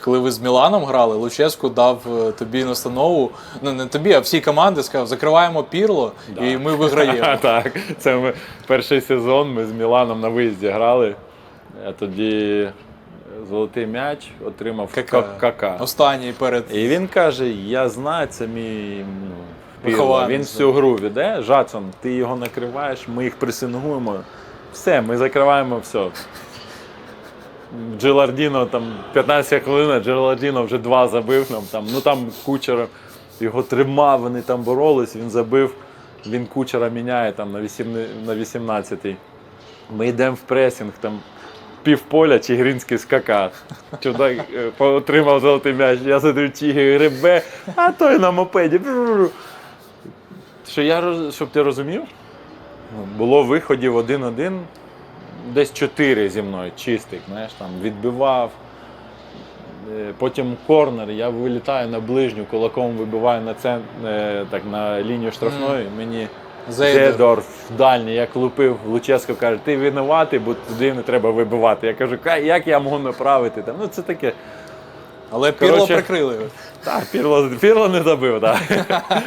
Коли ви з Міланом грали, Луческу дав е, тобі настанову. Ну не тобі, а всій команді сказав, закриваємо пірло і ми виграємо. так, це ми перший сезон. Ми з Міланом на виїзді грали. Я тоді золотий м'яч отримав Кака. Кака. Останній перед І він каже: я знаю, це мій ну, Пірло. Він всю гру веде. Жадсон, ти його накриваєш, ми їх пресингуємо. Все, ми закриваємо все. Джелардіно там 15 хвилин, Джелардіно вже два забив. Нам, там, ну там кучера його тримав, вони там боролись, він забив. Він кучера міняє там на 8 на 18-й. Ми йдемо в пресінг, там півполя Чигиринський скакав. Чудак е, отримав золотий м'яч. Я сидив Чиги грибе, а той на мопеді. Що я, щоб ти розумів, було виходів один-один, десь чотири зі мною чистих, знаєш, там відбивав. Е, Потім корнер, я вилітаю на ближню, кулаком вибиваю на цент, е, так, на лінію штрафної. Мені Зейдер. Зедор в дальній, як лупив, Луческо каже, ти винуватий, бо туди не треба вибивати. Я кажу, як я можу направити? Там, ну це таке. Але пірло прикрили. Так, Пірло, Пірло не забив, так.